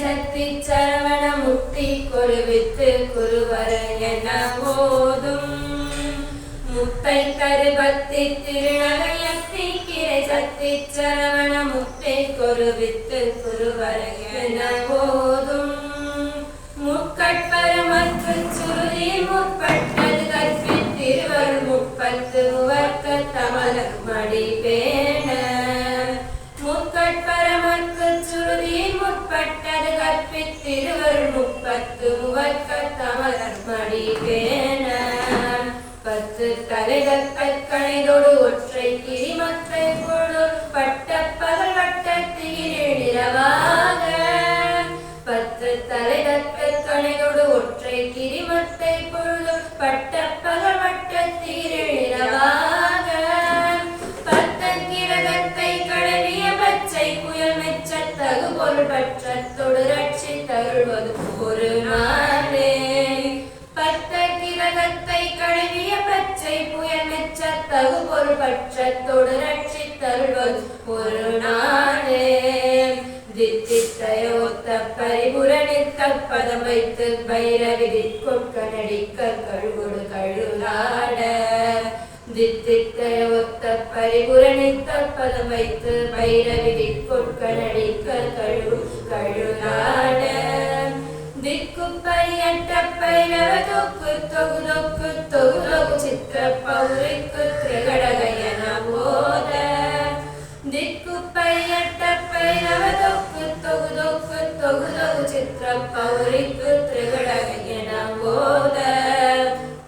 சக்தி சரவண முக்தி கொருவித்து குருவர என போதும். முத்தை கருபத்தி திருநகையத்தி கிரை சக்தி சரவண முக்தி கொருவித்து குருவர என போதும். முக்கட்பரமக்கு சுருதி முற்பட்டது கற்பித்திருவர் முப்பத்து வர்க்க தமலர் மடி முற்பட்டது முப்பத்து வர்க்க தமலர் மடி பேண பத்து தலைகள் பற்கணைதொடு ஒற்றை கிரிமத்தை பொழு பட்ட பகல் வட்டத்தீரே நிறவாக பத்து தலைகள் கணைதொடு ஒற்றை கிரிமத்தை பொழுது பட்ட பகல் வட்டத்தீரே நிறவாக கிரகத்தை கடவிய பச்சை புயல் மெச்சத் தகு பொருள் பற்ற ரட்சி தருவது ஒரு நாளே. பத்த கிரகத்தை கழுவிய பச்சை புயல் மெச்ச தகு பொருள் பற்றத்தொடு ரட்சி தருவது ஒரு நாளே. தித்தித்தையோத்த பரிபுரணித்த பதம் வைத்து பைரவி கொட்க நடிக்க கழுகுடு கழுலாட தித்தித்தையோத்த பரிபுரணித்த பதம் வைத்து பைரவி கொட்க நடிக்க கழு தொகுதொக்கு தொகுதொக்கு தொகுதொகு சித்திர பௌரிக்கு திரிகடகையன ஓத திக்கு பையட்ட பைரவ தொக்கு தொகுதொக்கு தொகுதொகு சித்திர பௌரிக்கு திரிகடகையன ஓத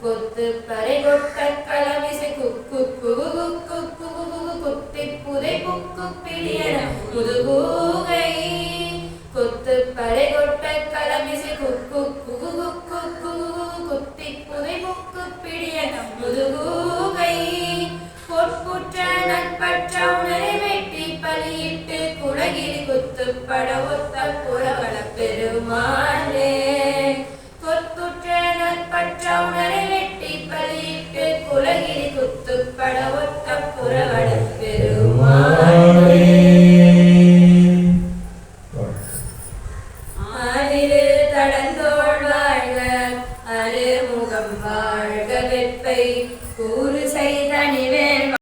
கொத்து பறிகொட்ட கலவிசை குக்கு குகு குக்கு குகு குத்தி புதை புக்கு பிடியன முதுகூகை கொத்து பறிகொட்ட பட ஒத்த புறவள பெருமானே. கொற்குற்ற நற்பற்ற உணரை வெட்டி பலியிட்டு குலகிரி குத்து பட ஒத்த புறவள பெருமானே தடந்தோள் வாழ்க அரும வாழ்க வெப்பை கூறு செய்த நிவே